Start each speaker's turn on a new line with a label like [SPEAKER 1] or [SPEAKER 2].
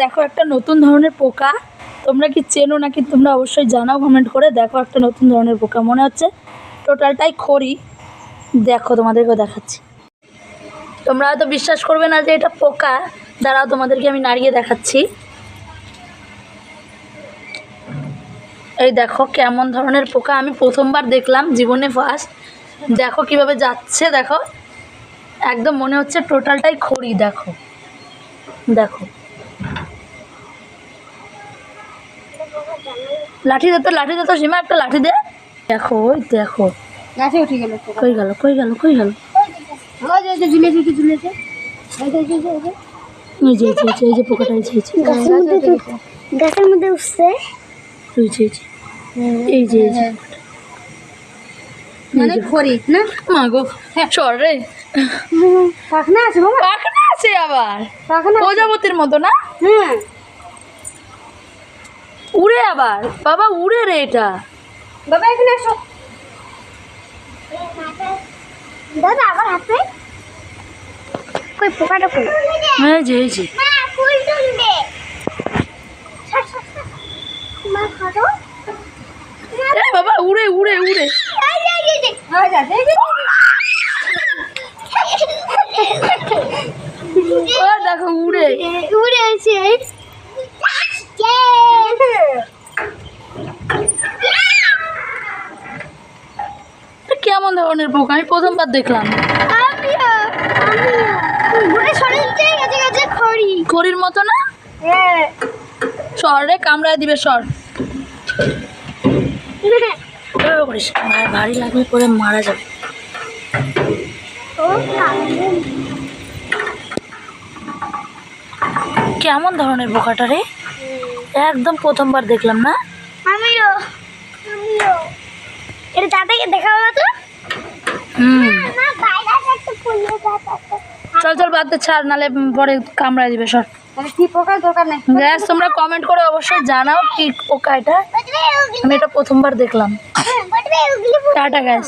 [SPEAKER 1] দেখো একটা নতুন ধরনের পোকা। তোমরা কি চেনো নাকি তোমরা অবশ্যই জানাও কমেন্ট করে দেখো একটা নতুন ধরনের পোকা। মনে হচ্ছে টোটালটাই খড়ি। দেখো তোমাদেরকে দেখাচ্ছি। তোমরা হয়তো বিশ্বাস করবে না যে এটা পোকা। দাঁড়াও, তোমাদেরকে আমি নাড়িয়ে দেখাচ্ছি। এই দেখো, কেমন ধরনের পোকা। আমি প্রথমবার দেখলাম, জীবনে ফার্স্ট দেখো কীভাবে যাচ্ছে, দেখো। একদম মনে হচ্ছে টোটালটাই খড়ি, দেখো। দেখো। লাঠি দে তো লাঠি দে তো সীমা একটা লাঠি দে। দেখো ওই দেখো।
[SPEAKER 2] গাছে উঠে গেল
[SPEAKER 1] কই গেল কই গেল কই গেল?
[SPEAKER 2] ঝুলেছে ঝুলেছে এই যে, এই যে, এই যে,
[SPEAKER 1] পোকাটা এই।
[SPEAKER 3] গাছের মধ্যে উঠছে।
[SPEAKER 1] এই যে এই যে।
[SPEAKER 2] মানে খড়ি না?
[SPEAKER 1] মা গো সর রে।
[SPEAKER 2] পাখনা আছে
[SPEAKER 1] পাখনা আছে আবার।
[SPEAKER 2] পাখনা
[SPEAKER 1] প্রজাপতির মতো না?
[SPEAKER 2] হ্যাঁ।
[SPEAKER 1] উড়ে আবার। বাবা উড়ে রে এটা।
[SPEAKER 2] বাবা এখানে আসো।
[SPEAKER 3] দাদা আবার হাতে কই পোকাটা কই?
[SPEAKER 1] যে যে। বাবা উড়ে উড়ে উড়ে। দেখো উড়ে।
[SPEAKER 3] উড়ে আছে
[SPEAKER 1] এটা কেমন ধরনের পোকা আমি প্রথমবার দেখলাম। খড়ির মতো না?
[SPEAKER 3] হ্যাঁ।
[SPEAKER 1] সর রে কামড়ায় দিবে সর। করিস ভারী লাগলে পরে মারা যাবে। কেমন ধরনের পোকাটা রে? একদম প্রথমবার দেখলাম না?
[SPEAKER 3] আমিও আমিও। এটা দাদাকে দেখাবো তো?
[SPEAKER 1] হুম চল চল বাদ ছাড় নালে পরে কামড়ায় দিবে সর।
[SPEAKER 2] কি পোকার দরকার নেই?
[SPEAKER 1] গ্যাস তোমরা কমেন্ট করে অবশ্যই জানাও কি পোকা এটা। আমি এটা প্রথমবার দেখলাম। Tata gas